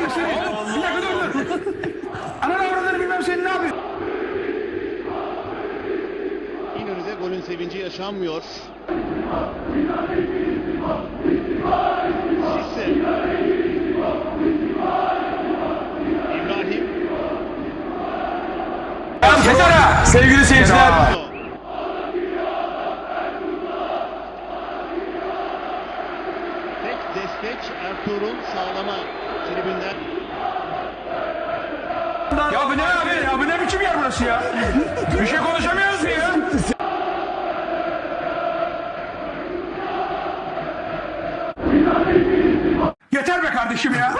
yapayım seni? Bir dakika dur dur. Ananı avradını bilmem seni ne yapıyor? İnönü'de golün sevinci yaşanmıyor. Sisse. İbrahim. Sevgili seyirciler. Keskeç Ertuğrul sağlama tribünden. Ya bu ne abi? Ya bu ne biçim yer burası ya? Bir şey konuşamıyoruz mu ya? Yeter be kardeşim ya.